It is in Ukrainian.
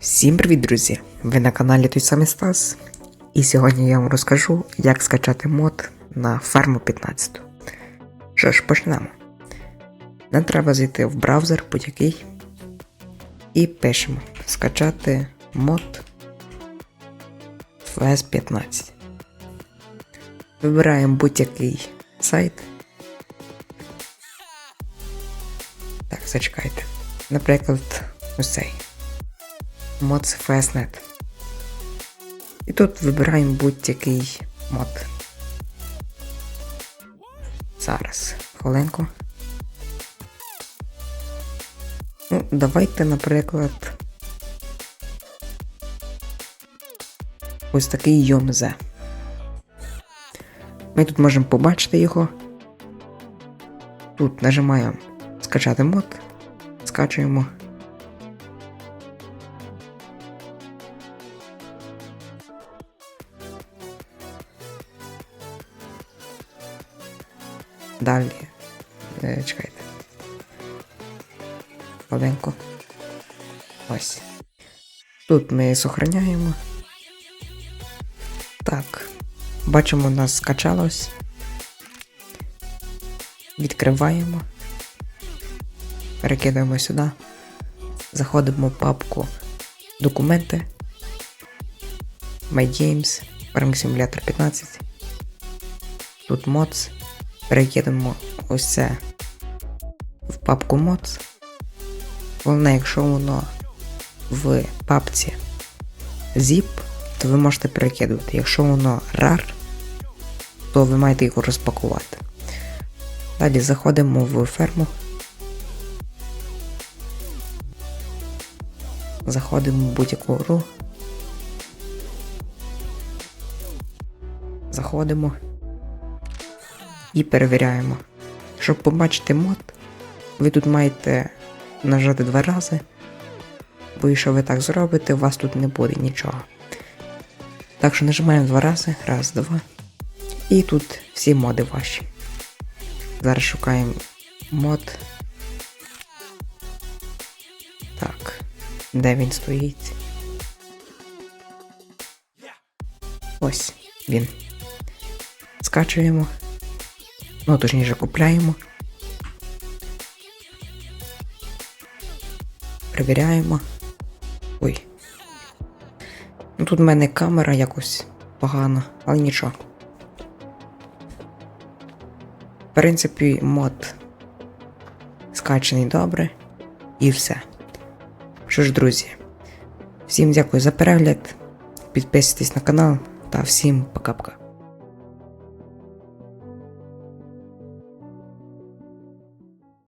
Всім привіт, друзі! Ви на каналі той самий Стас. І сьогодні я вам розкажу, як скачати мод на ферму 15. Що ж, почнемо. Нам треба зайти в браузер будь-який і пишемо скачати мод FS 15. Вибираємо будь-який сайт. Так, зачекайте. Наприклад, ось цей. Mods FSNet. І тут вибираємо будь-який мод. Зараз, хвилинку. Ну, давайте, наприклад. Ось такий YOMZ. Ми тут можемо побачити його. Тут нажимаємо скачати мод, скачуємо. Далі. Чекайте. Хвилинку. Ось. Тут ми сохраняємо. Так. Бачимо, у нас скачалось. Відкриваємо. Перекидаємо сюди. Заходимо в папку Документи. My Games. Farming Simulator 15. Тут Mods. Перекидаємо ось це в папку Mods. Головне, якщо воно в папці zip, то ви можете перекидувати. Якщо воно RAR, то ви маєте його розпакувати. Далі заходимо в ферму. Заходимо в будь-яку гру. Заходимо і перевіряємо. Щоб побачити мод, ви тут маєте нажати два рази, бо якщо ви так зробите, у вас тут не буде нічого. Так що нажимаємо два рази, раз, два. І тут всі моди ваші. Зараз шукаємо мод. Так, де він стоїть? Ось він. Скачуємо. Ну, точніше, купляємо. Перевіряємо. Ой. Ну тут в мене камера якось погана, але нічого. В принципі, мод скачаний добре. І все. Що ж, друзі, всім дякую за перегляд. Підписуйтесь на канал та всім пока-пока.